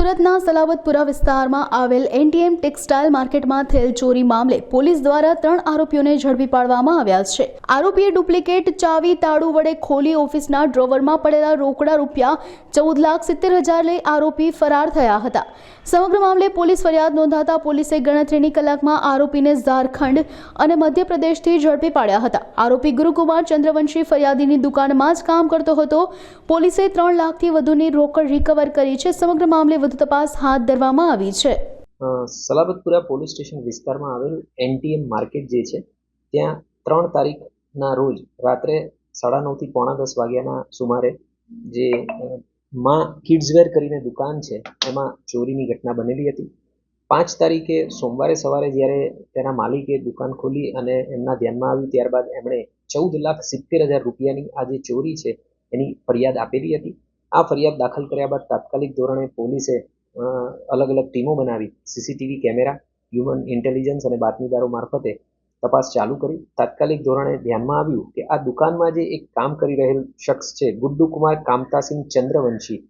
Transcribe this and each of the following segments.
સુરતના સલાવતપુરા વિસ્તારમાં આવેલ એનટીએમ ટેક્સટાઇલ માર્કેટમાં થયેલ ચોરી મામલે પોલીસ દ્વારા ત્રણ આરોપીઓને ઝડપી પાડવામાં આવ્યા છે. આરોપીએ ડુપ્લિકેટ ચાવી, તાળુ વડે ખોલી ઓફિસના ડ્રોવરમાં પડેલા રોકડા રૂપિયા ચૌદ લાખ સિત્તેર હજાર લઈ આરોપી ફરાર થયા હતા. સમગ્ર મામલે પોલીસ ફરિયાદ નોંધાતા પોલીસે ગણતરીની કલાકમાં આરોપીને ઝારખંડ અને મધ્યપ્રદેશથી ઝડપી પાડ્યા હતા. આરોપી ગુરુકુમાર ચંદ્રવંશી ફરિયાદીની દુકાનમાં જ કામ કરતો હતો. પોલીસે ત્રણ લાખથી વધુની રોકડ રિકવર કરી છે. સમગ્ર મામલે વધુ તપાસ હાથ ધરવામાં આવી છે. સલાબતપુરા પોલીસ સ્ટેશન વિસ્તારમાં આવેલ એનટીએમ માર્કેટ જે છે, ત્યાં ત્રણ તારીખના રોજ રાત્રે સાડા નવથી પોણા દસ વાગ્યાના સુમારે જે માં કિડ્સવેર કરીને દુકાન છે, એમાં ચોરીની ઘટના બનેલી હતી. પાંચ તારીખે સોમવારે સવારે જ્યારે તેના માલિકે દુકાન ખોલી અને એમના ધ્યાનમાં આવ્યું, ત્યારબાદ એમણે ચૌદ લાખ સિત્તેર હજાર રૂપિયાની આ જે ચોરી છે, એની ફરિયાદ આપેલી હતી. આ ફરિયાદ દાખલ કર્યા બાદ તાત્કાલિક ધોરણે પોલીસે અલગ અલગ ટીમો બનાવી. સીસીટીવી કેમેરા, હ્યુમન ઇન્ટેલિજન્સ અને બાતમીદારો મારફતે તપાસ ચાલુ કરી. તાત્કાલિક ધોરણે ધ્યાનમાં આવ્યું કે આ દુકાનમાં જે એક કામ કરી રહેલ શખ્સ છે, ગુડ્ડુકુમાર કામતાસિંહ ચંદ્રવંશી.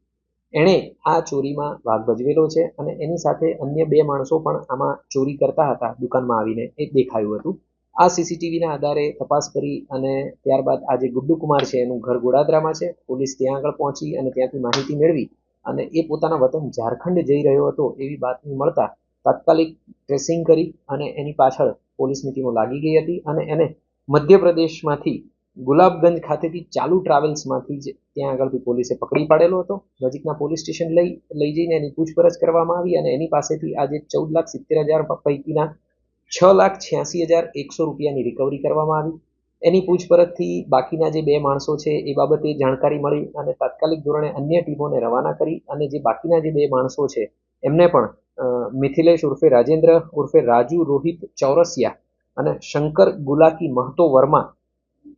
એણે આ ચોરીમાં ભાગ ભજવેલો છે અને એની સાથે અન્ય બે માણસો પણ આમાં ચોરી કરતા હતા દુકાનમાં આવીને એ દેખાયું હતું. આ સીસીટીવીના આધારે તપાસ કરી અને ત્યારબાદ આ જે ગુડ્ડુકુમાર છે, એનું ઘર ગોડાદરામાં છે. પોલીસ ત્યાં આગળ પહોંચી અને ત્યાંથી માહિતી મેળવી અને એ પોતાના વતન ઝારખંડ જઈ રહ્યો હતો એવી બાતમી મળતા તાત્કાલિક ટ્રેસિંગ કરી અને એની પાછળ પોલીસની ટીમો લાગી ગઈ હતી અને એને મધ્યપ્રદેશમાંથી ગુલાબગંજ ખાતેથી ચાલુ ટ્રાવેલ્સમાંથી જ ત્યાં આગળથી પોલીસે પકડી પાડેલો હતો. નજીકના પોલીસ સ્ટેશન લઈ લઈ જઈને એની પૂછપરછ કરવામાં આવી અને એની પાસેથી આજે ચૌદ લાખ સિત્તેર હજાર પૈકીના છ લાખ છ્યાસી હજાર એકસો રૂપિયાની રિકવરી કરવામાં આવી. એની પૂછપરછથી બાકીના જે બે માણસો છે એ બાબતે જાણકારી મળી અને તાત્કાલિક ધોરણે અન્ય ટીમોને રવાના કરી અને જે બાકીના જે બે માણસો છે એમને પણ મિથિલેશ ઉર્ફે રાજેન્દ્ર ઉર્ફે રાજુ રોહિત ચૌરસિયા અને શંકર ગુલાકી મહતો વર્મા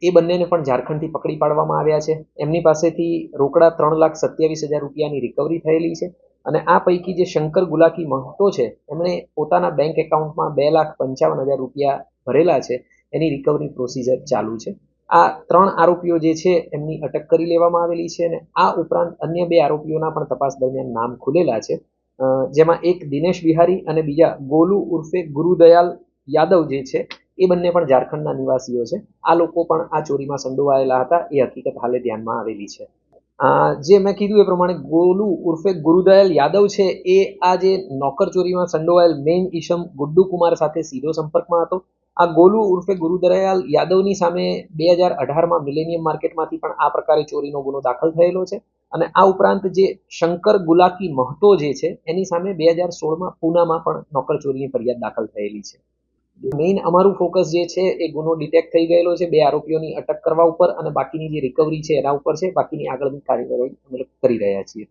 એ બંનેને પણ ઝારખંડથી પકડી પાડવામાં આવ્યા છે. એમની પાસેથી રોકડા ત્રણ લાખ સત્યાવીસ હજાર રૂપિયાની રિકવરી થયેલી છે. અને આ પૈકી જે શંકર ગુલાકી મહતો છે, એમણે પોતાના બેંક એકાઉન્ટમાં બે લાખ પંચાવન હજાર રૂપિયા ભરેલા છે. એની રિકવરી પ્રોસિજર ચાલુ છે. આ ત્રણ આરોપીઓ જે છે, એમની અટક કરી લેવામાં આવેલી છે અને આ ઉપરાંત અન્ય બે આરોપીઓના પણ તપાસ દરમિયાન નામ ખુલેલા છે. જેમાં એક દિનેશ બિહારી અને બીજા ગોલુ ઉર્ફે ગુરુદયાલ યાદવ જે છે, એ બંને પણ ઝારખંડના નિવાસીઓ છે. આ લોકો પણ આ ચોરીમાં સંડોવાયેલા હતા, એ હકીકત હાલે ધ્યાનમાં આવેલી છે. જે મેં કીધું એ પ્રમાણે ગોલુ ઉર્ફે ગુરુદયાલ યાદવ છે, એ આ જે નોકર ચોરીમાં સંડોવાયેલ મેઇન ઈશમ ગુડ્ડુ કુમાર સાથે સીધો સંપર્કમાં હતો. આ ગોલુ ઉર્ફે ગુરુદયાલ યાદવની સામે બે હજાર અઢારમાં મિલેનિયમ માર્કેટમાંથી પણ આ પ્રકારે ચોરીનો ગુનો દાખલ થયેલો છે અને આ ઉપરાંત જે શંકર ગુલાકી મહતો જે છે, એની સામે બે હજાર સોળમાં પૂનામાં પણ નોકર ચોરીની ફરિયાદ દાખલ થયેલી છે. મેઇન અમારું ફોકસ જે છે, એ ગુનો ડિટેક્ટ થઈ ગયેલો છે, બે આરોપીઓની અટક કરવા ઉપર અને બાકીની જે રિકવરી છે, એના ઉપર છે, બાકીની આગળની કાર્યવાહી અમે કરી રહ્યા છીએ.